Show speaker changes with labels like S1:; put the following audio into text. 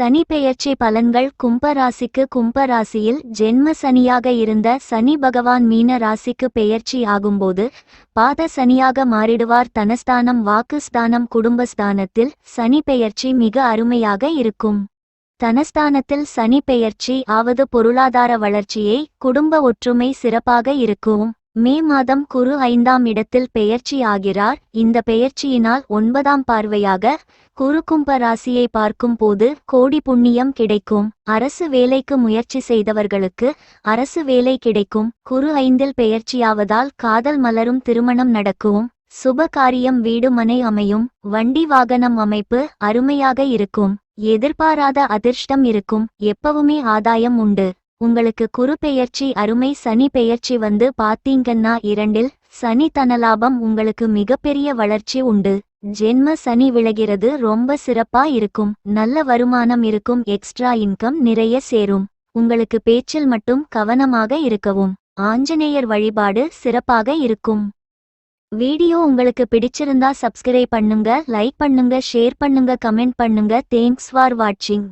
S1: சனி பெயர்ச்சி பலன்கள் கும்பராசிக்கு கும்பராசியில் ஜென்ம சனியாக இருந்த சனி பகவான் மீன ராசிக்கு பெயர்ச்சி ஆகும்போது பாத சனியாக மாறிடுவார். தனஸ்தானம் வாக்குஸ்தானம் குடும்பஸ்தானத்தில் சனி பெயர்ச்சி மிக அருமையாக இருக்கும். தனஸ்தானத்தில் சனி பெயர்ச்சி ஆவது பொருளாதார வளர்ச்சியை குடும்ப ஒற்றுமை சிறப்பாக இருக்கும். மே மாதம் குரு ஐந்தாம் இடத்தில் பெயர்ச்சி ஆகிறார். இந்த பெயர்ச்சியினால் ஒன்பதாம் பார்வையாக குறுக்கும்ப ராசியை பார்க்கும் போது கோடி புண்ணியம் கிடைக்கும். அரசு வேலைக்கு முயற்சி செய்தவர்களுக்கு அரசு வேலை கிடைக்கும். குரு ஐந்தில் பெயர்ச்சியாவதால் காதல் மலரும் திருமணம் நடக்கும். சுப காரியம் வீடு மனை அமையும். வண்டி வாகனம் அமைப்பு அருமையாக இருக்கும். எதிர்பாராத அதிர்ஷ்டம் இருக்கும். எப்பவுமே ஆதாயம் உண்டு. உங்களுக்கு குரு பெயர்ச்சி அருமை. சனி பெயர்ச்சி வந்து பாத்தீங்கன்னா இரண்டில் சனி தனலாபம் உங்களுக்கு மிகப்பெரிய வளர்ச்சி உண்டு. ஜென்ம சனி விலகிறது ரொம்ப சிறப்பா இருக்கும். நல்ல வருமானம் இருக்கும் எக்ஸ்ட்ரா இன்கம் நிறைய சேரும். உங்களுக்கு பேச்சில் மட்டும் கவனமாக இருக்கவும். ஆஞ்சநேயர் வழிபாடு சிறப்பாக இருக்கும். வீடியோ உங்களுக்கு பிடிச்சிருந்தா சப்ஸ்கிரைப் பண்ணுங்க லைக் பண்ணுங்க ஷேர் பண்ணுங்க கமெண்ட் பண்ணுங்க. தேங்க்ஸ் ஃபார் வாட்சிங்